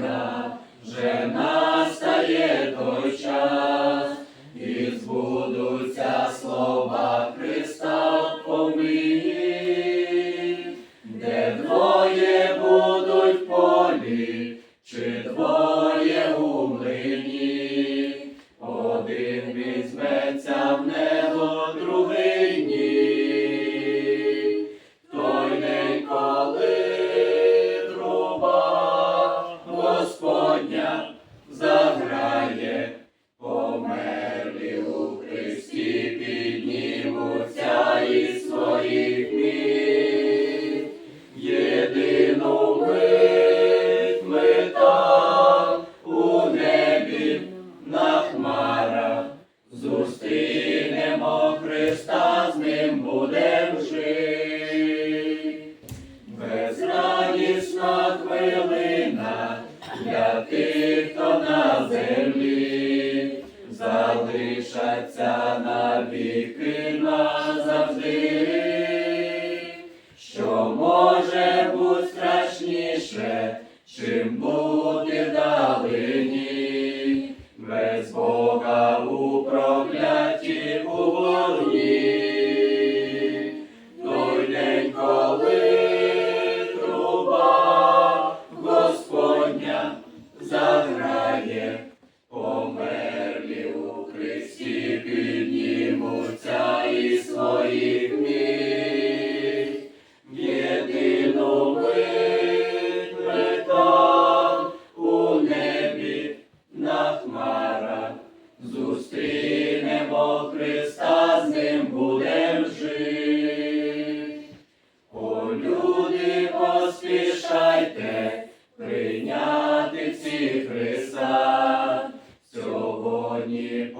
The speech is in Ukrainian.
біда, вже настає той. чим бути вдалині, без Бога у проклятті у вогні. Христа з ним будем жити. О, люди, поспішайте прийняти ці Христа сьогодні.